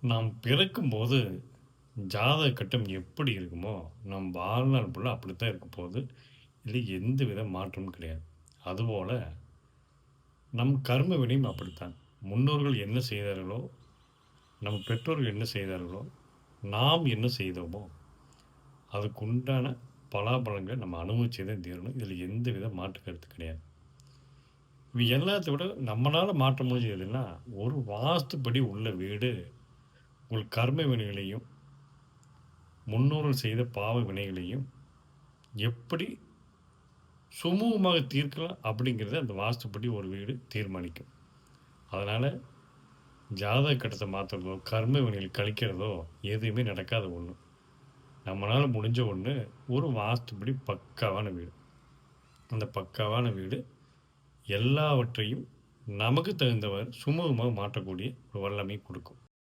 நாம் பிறக்கும்போது ஜாதக கட்டம் எப்படி இருக்குமோ, நம் வாழ்நாள் ஃபுல்லா அப்படித்தான் இருக்க போகுது. எந்த வித மாற்றமும் கிடையாது. அதுபோல் நம் கர்ம வினையும் அப்படித்தான். முன்னோர்கள் என்ன செய்தார்களோ, நம் பெற்றோர்கள் என்ன செய்தார்களோ, நாம் என்ன செய்தோமோ, அதுக்குண்டான பலாபலங்களை நம்ம அனுபவிச்சே தான் தீரணும். இதில் எந்தவித மாற்று கருத்து கிடையாது. இவை எல்லாத்த விட நம்மளால் மாற்ற முடிஞ்சது எதுன்னா, ஒரு வாஸ்துப்படி உள்ள வீடு உங்கள் கர்ம வினைகளையும், முன்னோர்கள் செய்த பாவ வினைகளையும் எப்படி சுமூகமாக தீர்க்கலாம் அப்படிங்கிறத அந்த வாஸ்துப்படி ஒரு வீடு தீர்மானிக்கும். அதனால் ஜாதக கட்டத்தை மாற்றுறதோ கர்ம வினைகள் கழிக்கிறதோ எதுவுமே நடக்காத ஒன்று நம்மளால் முடிஞ்ச ஒன்று ஒரு வாஸ்துப்படி பக்காவான வீடு. அந்த பக்காவான வீடு எல்லாவற்றையும் நமக்கு தகுந்தவர் சுமூகமாக மாற்றக்கூடிய ஒரு வல்லமை கொடுக்கும்